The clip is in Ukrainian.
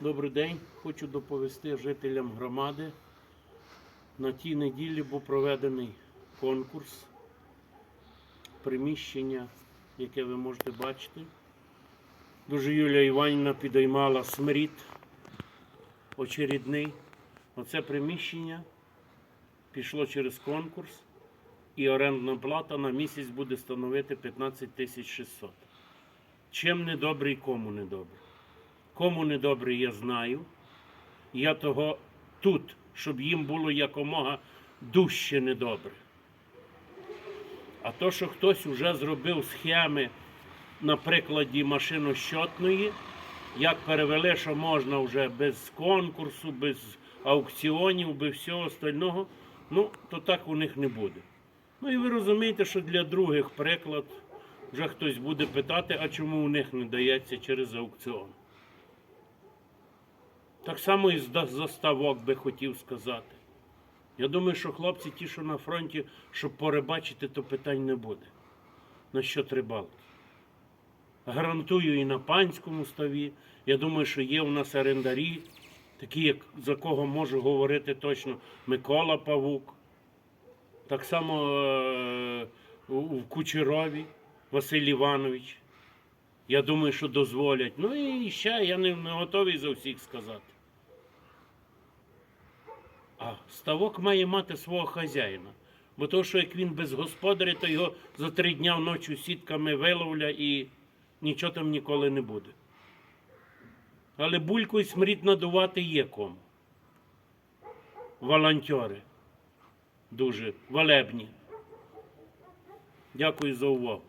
Добрий день. Хочу доповісти жителям громади. На тій неділі був проведений конкурс приміщення, яке ви можете бачити. Дуже Юлія Іванівна підіймала смирід очередний. Оце приміщення пішло через конкурс і орендна плата на місяць буде становити 15 тисяч 600. Чим не добрий, кому не добре. Кому не добре, я знаю. Я того тут, щоб їм було якомога дужче недобре. А то, що хтось вже зробив схеми на прикладі машинощотної, як перевели, що можна вже без конкурсу, без аукціонів, без всього остального, ну, то так у них не буде. Ну і ви розумієте, що для других приклад вже хтось буде питати, а чому у них не дається через аукціон. Так само і з заставок би хотів сказати. Я думаю, що хлопці, ті, що на фронті, щоб порибачити, то питань не буде. На що рибалки. Гарантую і на панському ставі. Я думаю, що є у нас орендарі, такі, як за кого можу говорити точно Микола Павук. Так само е, у- у Кучерові Василь Іванович. Я думаю, що дозволять. Ну і ще я не, не готовий за всіх сказати. А ставок має мати свого хазяїна. Бо то, що як він без господаря, то його за три дня вночі сітками виловля і нічого там ніколи не буде. Але бульку і смрід надувати є кому. Волонтери. Дуже валебні. Дякую за увагу.